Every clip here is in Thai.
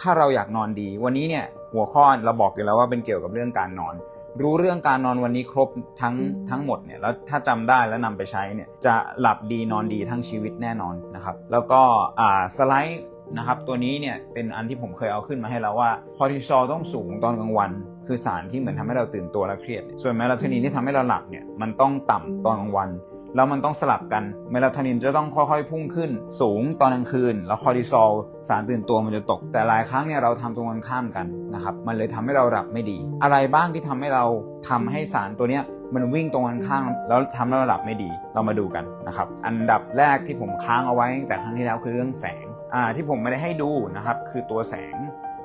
ถ้าเราอยากนอนดี วันนี้เนี่ยหัวข้อเราบอกอยู่แล้วว่าเป็นเกี่ยวกับเรื่องการนอน รู้เรื่องการนอนวันนี้ครบทั้งทั้งหมดเนี่ยแล้วถ้าจำได้แล้วนำไปใช้เนี่ยจะหลับดีนอนดีทั้งชีวิตแน่นอนนะครับ แล้วก็อ่าสไลด์นะครับตัวนี้เนี่ยเป็นอันที่ผมเคยเอาขึ้นมาให้แล้วว่าคอร์ติซอลต้องสูงตอนกลางวัน คือสารที่เหมือนทำให้เราตื่นตัวและเครียด ส่วนเมลาโทนินที่ทำให้เราหลับเนี่ยมันต้องต่ำตอนกลางวัน แล้วมันต้องสลับกันเมลาโทนินจะต้องค่อยๆ พุ่งขึ้น สูงตอนกลางคืน แล้วคอร์ติซอลสารตื่นตัวมันจะตก แต่หลายครั้งเนี่ยเราทำตรงกันข้ามกันนะครับมันเลยทำให้เราหลับไม่ดี อะไรบ้างที่ทำให้เราทำให้สารตัวเนี้ยมันวิ่งตรงกันข้ามแล้วทำให้เราหลับไม่ดีเรามาดูกันนะครับอันดับแรกที่ผมค้างเอาไว้ตั้งแต่ครั้งที่แล้วคือเรื่องแสงอ่าที่ผมไม่ได้ให้ดูนะครับคือตัวแสง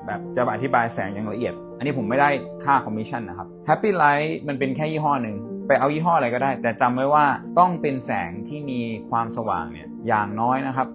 แบบจะอธิบายแสงอย่างละเอียด อันนี้ผมไม่ได้ค่าคอมมิชชั่นนะครับ Happy Light มันเป็นแค่ยี่ห้อหนึ่ง ไปเอายี่ห้ออะไรก็ได้ แต่จำไว้ว่าต้องเป็นแสงที่มีความสว่างเนี่ยอย่างน้อยนะครับ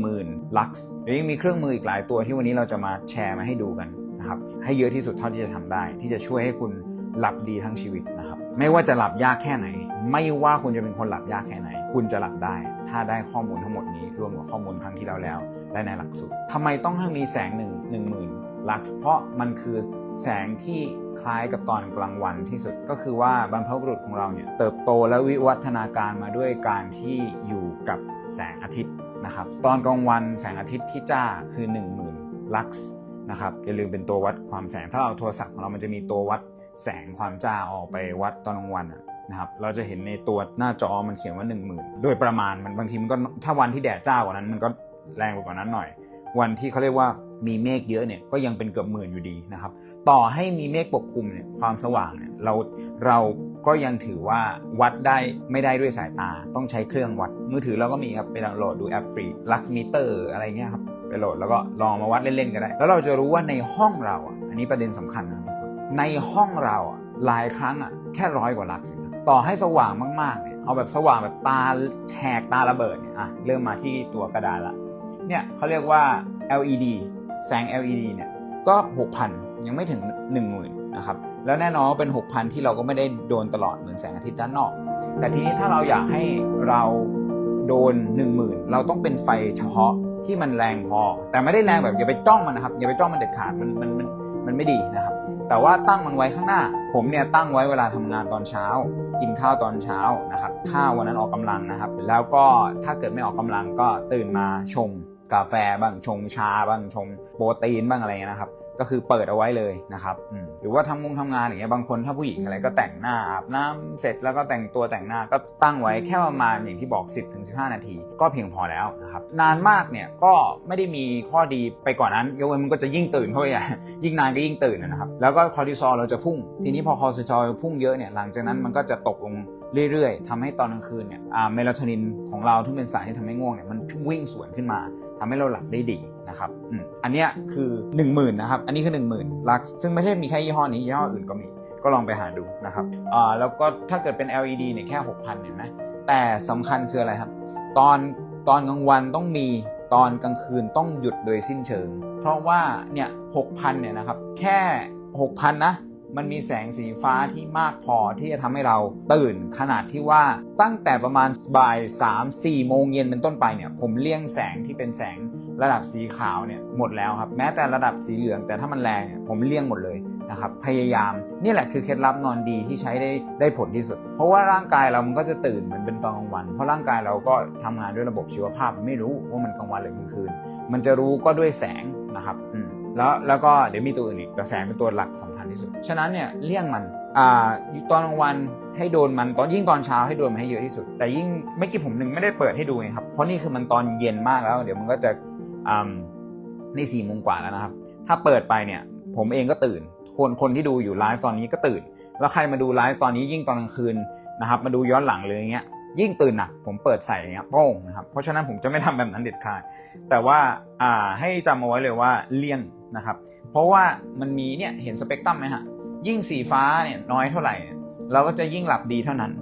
10,000ลักซ์เดี๋ยวยังมีเครื่องมืออีกหลายตัวที่วันนี้เราจะมาแชร์มาให้ดูกันนะครับให้เยอะที่สุดเท่าที่จะทำได้ ที่จะช่วยให้คุณหลับดีทั้งชีวิตนะครับไม่ว่าจะหลับยากแค่ไหน ไม่ว่าคุณจะเป็นคนหลับยากแค่ไหน คุณจะหลับได้ ถ้าได้ข้อมูลทั้งหมดนี้รวมกับข้อมูลครั้งที่แล้วแล้วและในหลักสูตรทำไมต้องให้มีแสงหนึ่งหนึ่งหมื่นลักซ์เพราะมันคือ แสงที่คล้ายกับตอนกลางวันที่สุดก็คือว่าบรรพบุรุษของเราเนี่ยเติบโตและวิวัฒนาการมาด้วยการที่อยู่กับแสงอาทิตย์นะครับ ตอนกลางวันแสงอาทิตย์ที่จ้าคือ 10,000 ลักซ์นะครับอย่าลืมเป็นตัววัดความแสงถ้าเราโทรศัพท์ของเรามันจะมีตัววัดแสงความจ้าออกไปวัดตอนกลางวันนะครับเราจะเห็นในตัวหน้าจอมันเขียนว่า 10,000 โดยประมาณมันบางทีมันก็ถ้าวันที่แดดจ้ากว่านั้นมันก็แรงกว่านั้นหน่อย วันที่เขาเรียกว่า มีเมฆเยอะเนี่ยก็ยังเป็นเกือบหมื่นอยู่ดีนะครับ ต่อให้มีเมฆปกคลุมเนี่ยความสว่างเนี่ยเราเราก็ยังถือว่าวัดได้ไม่ได้ด้วยสายตา ต้องใช้เครื่องวัด มือถือเราก็มีครับไปดาวน์โหลดดูแอปฟรี Lux Meter อะไรเงี้ยครับไปโหลดแล้วก็ลองมาวัดเล่นๆก็ได้ แล้วเราจะรู้ว่าในห้องเราอะอันนี้ประเด็นสำคัญนะทุกคนในห้องเราอะหลายครั้งอะแค่ร้อยกว่าลักซ์เองครับต่อให้สว่างมากๆเนี่ยเอาแบบสว่างแบบตาแฉกตาระเบิดเนี่ยอะเริ่มมาที่ตัวกระดานละเนี่ยเขาเรียกว่า LED แสง LED เนี่ยก็ 6,000 ยังไม่ถึง 10,000นะครับแล้วแน่นอนว่าเป็น 6,000 ที่เราก็ไม่ได้โดนตลอดเหมือนแสงอาทิตย์ด้านนอก แต่ทีนี้ถ้าเราอยากให้เราโดน 10,000 เราต้องเป็นไฟเฉพาะที่มันแรงพอ แต่ไม่ได้แรงแบบอย่าไปจ้องมันนะครับอย่าไปจ้องมันเด็ดขาดมันมันมันมันไม่ดีนะครับ แต่ว่าตั้งมันไว้ข้างหน้า ผมเนี่ยตั้งไว้เวลาทำงานตอนเช้า กินข้าวตอนเช้านะครับถ้าวันนั้นออกกำลังนะครับ แล้วก็ถ้าเกิดไม่ออกกำลังก็ตื่นมาชง กาแฟบ้างชงชาบ้างชงโปรตีนบ้างอะไรเงี้ยนะครับ ก็คือเปิดเอาไว้เลยนะครับอืมหรือว่าทำงงทำงานอย่างเงี้ยบางคนถ้าผู้หญิงอะไรก็แต่งหน้าอาบน้ำเสร็จแล้วก็แต่งตัวแต่งหน้าก็ตั้งไว้แค่ประมาณอย่างที่บอก 10-15 นาที ก็เพียงพอแล้วนะครับนานมากเนี่ยก็ไม่ได้มีข้อดีไปกว่านั้นยกเว้นมันก็จะยิ่งตื่นเข้าไปใหญ่ยิ่งนานก็ยิ่งตื่นนะครับแล้วก็คอร์ติซอลเราจะพุ่ง ทีนี้พอคอร์ติซอลพุ่งเยอะเนี่ยหลังจากนั้นมันก็จะตกลง เรื่อยๆทำให้ตอนกลางคืนเนี่ยอ่าเมลาโทนินของเราที่เป็นสารที่ทำให้ง่วงเนี่ยมันวิ่งสวนขึ้นมาทำให้เราหลับได้ดีนะครับอันนี้คือ 1 0,000นะครับอันนี้คือ 1 0,000ลักซึ่งไม่ใช่มีแค่ยี่ห้อนี้ยี่ห้ออื่นก็มีก็ลองไปหาดูนะครับอ่าแล้วก็ถ้าเกิดเป็น LED เนี่ยแค่ 6,000เห็นไหมแต่สำคัญคืออะไรครับ ตอนตอนกลางวันต้องมีตอนกลางคืนต้องหยุดโดยสิ้นเชิง เพราะว่าเนี่ย6,000เนี่ยนะครับแค่ 6,000นะ มันมีแสงสีฟ้าที่มากพอที่จะทำให้เราตื่นขนาดที่ว่าตั้งแต่ประมาณบ่าย3 4โมงเย็นเป็นต้นไปเนี่ยผมเลี่ยงแสงที่เป็นแสงระดับสีขาวเนี่ยหมดแล้วครับแม้แต่ระดับสีเหลืองแต่ถ้ามันแรงเนี่ยผมเลี่ยงหมดเลยนะครับพยายามนี่แหละคือเคล็ดลับนอนดีที่ใช้ได้ได้ผลที่สุด เพราะว่าร่างกายเรามันก็จะตื่นเหมือนเป็นตอนกลางวัน เพราะร่างกายเราก็ทำงานด้วยระบบชีวภาพมันไม่รู้ว่ามันกลางวันหรือกลางคืน มันจะรู้ก็ด้วยแสงนะครับอืม แล้วแล้วก็เดี๋ยวมีตัวอื่นอีกแต่แสงเป็นตัวหลักสำคัญที่สุด ฉะนั้นเนี่ยเลี่ยงมันอ่าตอนกลางวันให้โดนมันตอนยิ่งตอนเช้าให้โดนมันให้เยอะที่สุด แต่ยิ่งไม่อกี่ผมหนึ่งไม่ได้เปิดให้ดูไงครับเพราะนี่คือมันตอนเย็นมากแล้ว เดี๋ยวมันก็จะอ่าในสี่โมงกว่าแล้วนะครับ ถ้าเปิดไปเนี่ยผมเองก็ตื่น คนคนที่ดูอยู่ไลฟ์ตอนนี้ก็ตื่น แล้วใครมาดูไลฟ์ตอนนี้ยิ่งตอนกลางคืนนะครับมาดูย้อนหลังเลยอย่างเงี้ยยิ่งตื่นหนักผมเปิดใส่อย่างเงี้ยโป้งนะครับเพราะฉะนั้นผมจะไม่ทำแบบนั้นเด็ดขาดแต่ว่าอ่าให้จำเอาไว้เลยว่าเลี่ยง นะครับ เพราะว่ามันมีเนี่ยเห็นสเปกตรัมไหมฮะ ยิ่งสีฟ้าเนี่ยน้อยเท่าไหร่เนี่ยเราก็จะยิ่งหลับดีเท่านั้น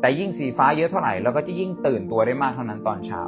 แต่ยิ่งสีฟ้าเยอะเท่าไหร่เราก็จะยิ่งตื่นตัวได้มากเท่านั้นตอนเช้า